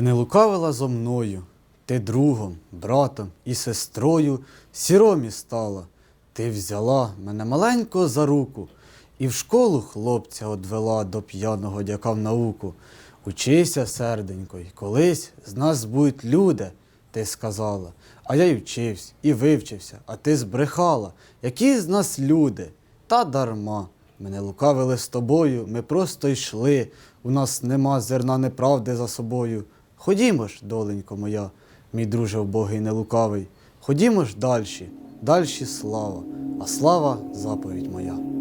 лукавила зо мною, ти другом, братом і сестрою сіромі стала. Ти взяла мене маленько за руку і в школу хлопця одвела до п'яного дяка в науку. Учися, серденько, й колись з нас будуть люди, ти сказала. А я й вчився, і вивчився, а ти збрехала. Які з нас люди? Та дарма. Мене лукавили з тобою, ми просто йшли. У нас нема зерна неправди за собою. Ходімо ж, доленько моя, мій друже вбогий нелукавий. Ходімо ж дальші, дальші слава, а слава заповідь моя.